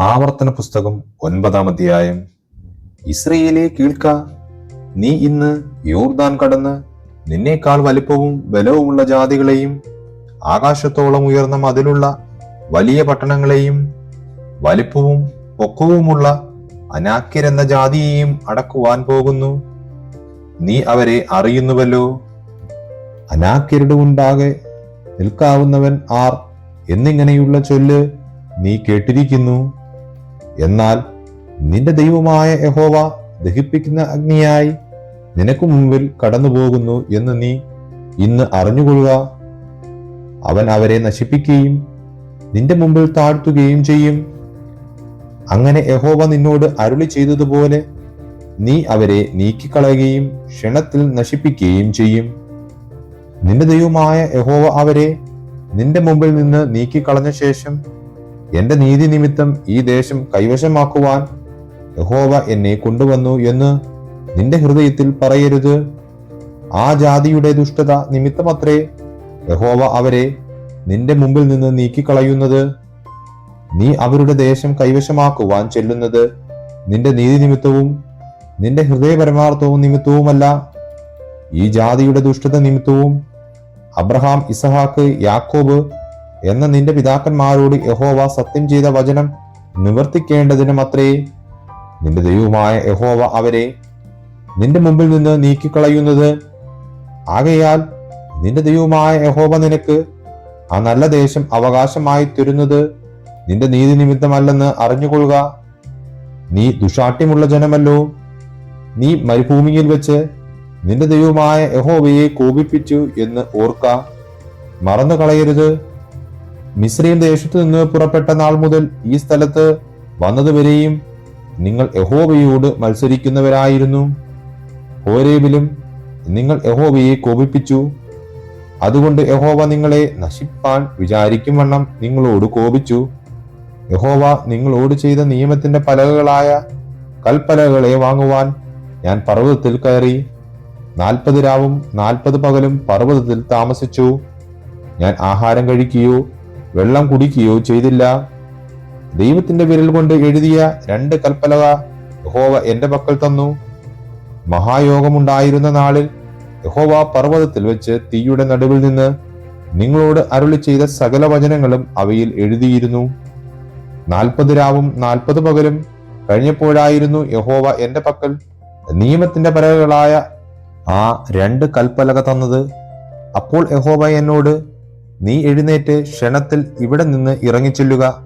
ആവർത്തന പുസ്തകം ഒൻപതാം അധ്യായം. ഇസ്രയേലെ കീഴ്ക്ക നീ ഇന്ന് യോർദാൻ കടന്ന് നിന്നേക്കാൾ വലിപ്പവും ബലവുമുള്ള ജാതികളെയും ആകാശത്തോളം ഉയർന്ന മതിലുള്ള വലിയ പട്ടണങ്ങളെയും വലിപ്പവും പൊക്കവുമുള്ള അനാക്യരെന്ന ജാതിയെയും അടക്കുവാൻ പോകുന്നു. നീ അവരെ അറിയുന്നുവല്ലോ. അനാക്യരുടെ ഉണ്ടാകെ നിൽക്കാവുന്നവൻ ആർ എന്നിങ്ങനെയുള്ള ചൊല്ല് നീ കേട്ടിരിക്കുന്നു. എന്നാൽ നിന്റെ ദൈവമായ യഹോവ ദഹിപ്പിക്കുന്ന അഗ്നിയായി നിനക്ക് മുമ്പിൽ കടന്നുപോകുന്നു എന്ന് നീ ഇന്ന് അറിഞ്ഞുകൊള്ളുക. അവൻ അവരെ നശിപ്പിക്കുകയും നിന്റെ മുമ്പിൽ താഴ്ത്തുകയും ചെയ്യും. അങ്ങനെ യഹോവ നിന്നോട് അരുളി ചെയ്തതുപോലെ നീ അവരെ നീക്കിക്കളയുകയും ക്ഷണത്തിൽ നശിപ്പിക്കുകയും ചെയ്യും. നിന്റെ ദൈവമായ യഹോവ അവരെ നിന്റെ മുമ്പിൽ നിന്ന് നീക്കിക്കളഞ്ഞ ശേഷം എന്റെ നീതി നിമിത്തം ഈ ദേശം കൈവശമാക്കുവാൻ യഹോവ എന്നെ കൊണ്ടുവന്നു എന്ന് നിന്റെ ഹൃദയത്തിൽ പറയരുത്. ആ ജാതിയുടെ ദുഷ്ടത നിമിത്തമത്രേ യഹോവ അവരെ നിന്റെ മുമ്പിൽ നിന്ന് നീക്കിക്കളയുന്നത്. നീ അവരുടെ ദേശം കൈവശമാക്കുവാൻ ചെല്ലുന്നത് നിന്റെ നീതി നിമിത്തവും നിന്റെ ഹൃദയപരമാർത്ഥവും നിമിത്തവുമല്ല. ഈ ജാതിയുടെ ദുഷ്ടത നിമിത്തവും അബ്രഹാം ഇസഹാക്ക് യാക്കോബ് എന്ന നിന്റെ പിതാക്കന്മാരോട് യഹോവ സത്യം ചെയ്ത വചനം നിവർത്തിക്കേണ്ടതിനും അത്രേ. നിന്റെ ദൈവമായ യഹോവ അവരെ നിന്റെ മുമ്പിൽ നിന്ന് നീക്കിക്കളയുന്നത്. ആകയാൽ നിന്റെ ദൈവമായ യഹോവ നിനക്ക് ആ നല്ല ദേശം അവകാശമായി തരുന്നത് നിന്റെ നീതി നിമിത്തമല്ലെന്ന് അറിഞ്ഞുകൊള്ളുക. നീ ദുഷാട്യമുള്ള ജനമല്ലോ. നീ മരുഭൂമിയിൽ വെച്ച് നിന്റെ ദൈവമായ യഹോവയെ കോപിപ്പിച്ചു എന്ന് ഓർക്ക. മറന്നു കളയരുത് മിശ്രീം ദേശത്തു നിന്ന് പുറപ്പെട്ട നാൾ മുതൽ ഈ സ്ഥലത്ത് വന്നതുവരെയും നിങ്ങൾ യഹോബയോട് മത്സരിക്കുന്നവരായിരുന്നു. ഹോരേബിലും നിങ്ങൾ യഹോബയെ കോപിപ്പിച്ചു. അതുകൊണ്ട് യഹോവ നിങ്ങളെ നശിപ്പാൻ വിചാരിക്കും വണ്ണം നിങ്ങളോട് കോപിച്ചു. യഹോവ നിങ്ങളോട് ചെയ്ത നിയമത്തിന്റെ പലകകളായ കൽപ്പലകളെ വാങ്ങുവാൻ ഞാൻ പർവതത്തിൽ കയറി. നാൽപ്പത് രാവും നാൽപ്പത് പകലും പർവതത്തിൽ താമസിച്ചു. ഞാൻ ആഹാരം കഴിക്കുകയോ വെള്ളം കുടിക്കുകയോ ചെയ്തില്ല. ദൈവത്തിന്റെ വിരൽ കൊണ്ട് എഴുതിയ രണ്ട് കൽപ്പലക യഹോവ എന്റെ പക്കൽ തന്നു. മഹായോഗമുണ്ടായിരുന്ന നാളിൽ യഹോവ പർവതത്തിൽ വെച്ച് തീയുടെ നടുവിൽ നിന്ന് നിങ്ങളോട് അരുളി ചെയ്ത സകല വചനങ്ങളും അവയിൽ എഴുതിയിരുന്നു. നാൽപ്പത് രാവും നാൽപ്പത് പകലും കഴിഞ്ഞപ്പോഴായിരുന്നു യഹോവ എന്റെ പക്കൽ നിയമത്തിന്റെ പലകളായ ആ രണ്ട് കൽപ്പലക തന്നത്. അപ്പോൾ യഹോവ എന്നോട് നീ എഴുന്നേറ്റ് ക്ഷണത്തിൽ ഇവിടെ നിന്ന് ഇറങ്ങിച്ചെല്ലുക.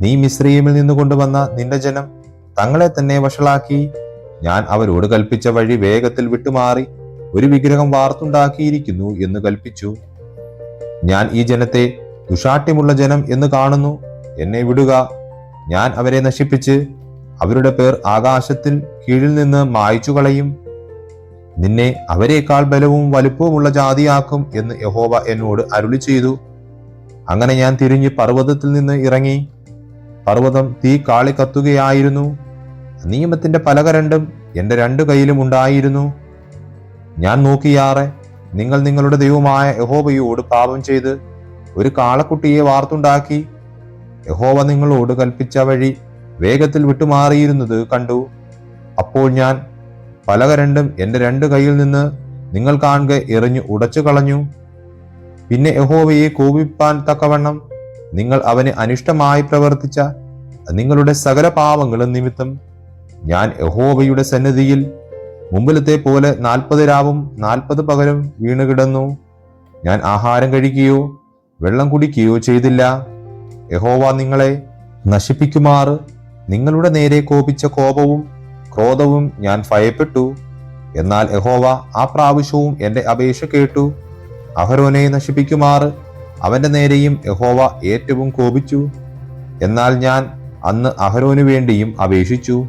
നീ മിശ്രീമിൽ നിന്ന് കൊണ്ടുവന്ന നിന്റെ ജനം തങ്ങളെ തന്നെ വഷളാക്കി. ഞാൻ അവരോട് കൽപ്പിച്ച വഴി വേഗത്തിൽ വിട്ടുമാറി ഒരു വിഗ്രഹം വാർത്തുണ്ടാക്കിയിരിക്കുന്നു എന്ന് കൽപ്പിച്ചു. ഞാൻ ഈ ജനത്തെ ദുഷാട്ട്യമുള്ള ജനം എന്ന് കാണുന്നു. എന്നെ വിടുക. ഞാൻ അവരെ നശിപ്പിച്ച് അവരുടെ പേർ ആകാശത്തിൽ കീഴിൽ നിന്ന് മായ്ച്ചു കളയും നിന്നെ അവരെക്കാൾ ബലവും വലുപ്പവുമുള്ള ജാതിയാക്കും എന്ന് യഹോവ എന്നോട് അരുളി ചെയ്തു. അങ്ങനെ ഞാൻ തിരിഞ്ഞ് പർവതത്തിൽ നിന്ന് ഇറങ്ങി. പർവതം തീ കാളി കത്തുകയായിരുന്നു. നിയമത്തിന്റെ പലക രണ്ടും എന്റെ രണ്ടു കയ്യിലും ഉണ്ടായിരുന്നു. ഞാൻ നോക്കിയാറെ നിങ്ങൾ നിങ്ങളുടെ ദൈവമായ യഹോബയോട് പാപം ചെയ്ത് ഒരു കാളക്കുട്ടിയെ വാർത്തുണ്ടാക്കി. യഹോവ നിങ്ങളോട് കൽപ്പിച്ച വഴി വേഗത്തിൽ വിട്ടുമാറിയിരുന്നത് കണ്ടു. അപ്പോൾ ഞാൻ പലക രണ്ടും എന്റെ രണ്ട് കൈയിൽ നിന്ന് നിങ്ങൾ കാണുക എറിഞ്ഞു ഉടച്ചു കളഞ്ഞു. പിന്നെ യഹോവയെ കോപിപ്പാൻ തക്കവണ്ണം നിങ്ങൾ അവന് അനിഷ്ടമായി പ്രവർത്തിച്ച നിങ്ങളുടെ സകല പാവങ്ങളും നിമിത്തം ഞാൻ യഹോവയുടെ സന്നിധിയിൽ മുമ്പിലത്തെ പോലെ നാൽപ്പത് രാവും നാൽപ്പത് പകലും വീണ് കിടന്നു. ഞാൻ ആഹാരം കഴിക്കുകയോ വെള്ളം കുടിക്കുകയോ ചെയ്തില്ല. യഹോവ നിങ്ങളെ നശിപ്പിക്കുമാറ് നിങ്ങളുടെ നേരെ കോപിച്ച കോപവും ക്രോധവും ഞാൻ ഭയപ്പെട്ടു. എന്നാൽ യഹോവ ആ പ്രാവശ്യവും എന്റെ അപേക്ഷ കേട്ടു. അഹരോനെ നശിപ്പിക്കുമാറ് അവന്റെ നേരെയും യഹോവ ഏറ്റവും കോപിച്ചു. എന്നാൽ ഞാൻ അന്ന് അഹരോനു വേണ്ടിയും അപേക്ഷിച്ചു.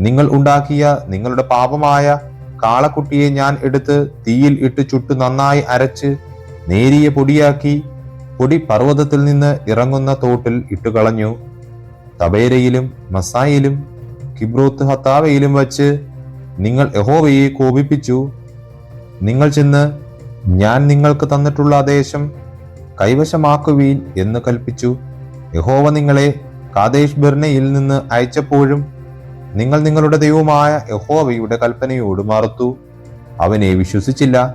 നിങ്ങൾ ഉണ്ടാക്കിയ നിങ്ങളുടെ പാപമായ കാളക്കുട്ടിയെ ഞാൻ എടുത്ത് തീയിൽ ഇട്ട് ചുട്ടു നന്നായി അരച്ച് നേരിയ പൊടിയാക്കി പൊടി പർവതത്തിൽ നിന്ന് ഇറങ്ങുന്ന തോട്ടിൽ ഇട്ടുകളഞ്ഞു. തബേരയിലും മസായിലും കിബ്രോത്ത് ഹത്താവയിലും വച്ച് നിങ്ങൾ യഹോവയെ കോപിപ്പിച്ചു. നിങ്ങൾ ചെന്ന് ഞാൻ നിങ്ങൾക്ക് തന്നിട്ടുള്ള ദേശം കൈവശമാക്കുവീൻ എന്ന് കൽപ്പിച്ചു. യഹോവ നിങ്ങളെ കാദേശ് ബെർണയിൽ നിന്ന് അയച്ചപ്പോഴും നിങ്ങൾ നിങ്ങളുടെ ദൈവമായ യഹോവയുടെ കൽപ്പനയോട് മറുത്തു. അവനെ വിശ്വസിച്ചില്ല.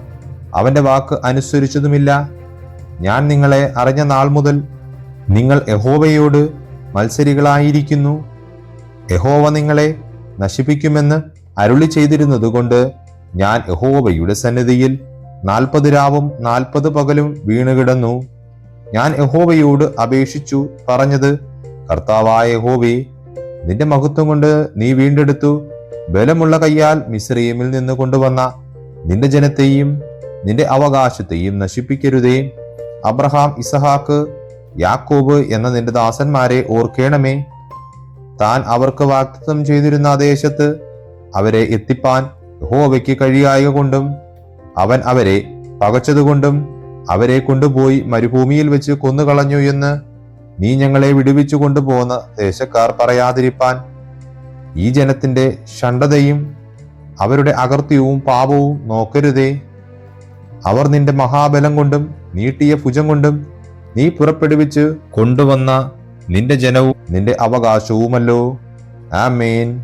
അവന്റെ വാക്ക് അനുസരിച്ചതുമില്ല. ഞാൻ നിങ്ങളെ അറിഞ്ഞ നാൾ മുതൽ നിങ്ങൾ യഹോവയോട് മത്സരികളായിരിക്കുന്നു. യഹോവ നിങ്ങളെ നശിപ്പിക്കുമെന്ന് അരുളി ചെയ്തിരുന്നതുകൊണ്ട് ഞാൻ യഹോവയുടെ സന്നിധിയിൽ നാൽപ്പത് രാവും നാൽപ്പത് പകലും വീണുകിടന്നു. ഞാൻ യഹോവയോട് അപേക്ഷിച്ചു പറഞ്ഞത് കർത്താവായ യഹോവേ നിന്റെ മഹത്വം കൊണ്ട് നീ വീണ്ടെടുത്തു. ബലമുള്ള കയ്യാൽ മിശ്രീമിൽ നിന്ന് കൊണ്ടുവന്ന നിന്റെ ജനത്തെയും നിന്റെ അവകാശത്തെയും നശിപ്പിക്കരുതേ. അബ്രഹാം ഇസഹാക്ക് യാക്കോബ് എന്ന നിന്റെ ദാസന്മാരെ ഓർക്കേണമേ. താൻ അവർക്ക് വാഗ്ദത്തം ചെയ്തിരുന്ന ആ ദേശത്ത് അവരെ എത്തിപ്പാൻ യഹോവയ്ക്ക് കഴിയായ കൊണ്ടും അവൻ അവരെ പകച്ചതുകൊണ്ടും അവരെ കൊണ്ടുപോയി മരുഭൂമിയിൽ വെച്ച് കൊന്നുകളഞ്ഞു എന്ന് നീ ഞങ്ങളെ വിടുവിച്ചു കൊണ്ടുപോകുന്ന ദേശക്കാർ പറയാതിരിപ്പാൻ ഈ ജനത്തിന്റെ ഷണ്ടതയും അവരുടെ അകർത്യവും പാപവും നോക്കരുതേ. അവർ നിന്റെ മഹാബലം കൊണ്ടും നീട്ടിയ ഭുജം കൊണ്ടും നീ പുറപ്പെടുവിച്ച് കൊണ്ടുവന്ന നിന്റെ ജനവും നിന്റെ അവകാശവുമല്ലോ. ആമേൻ.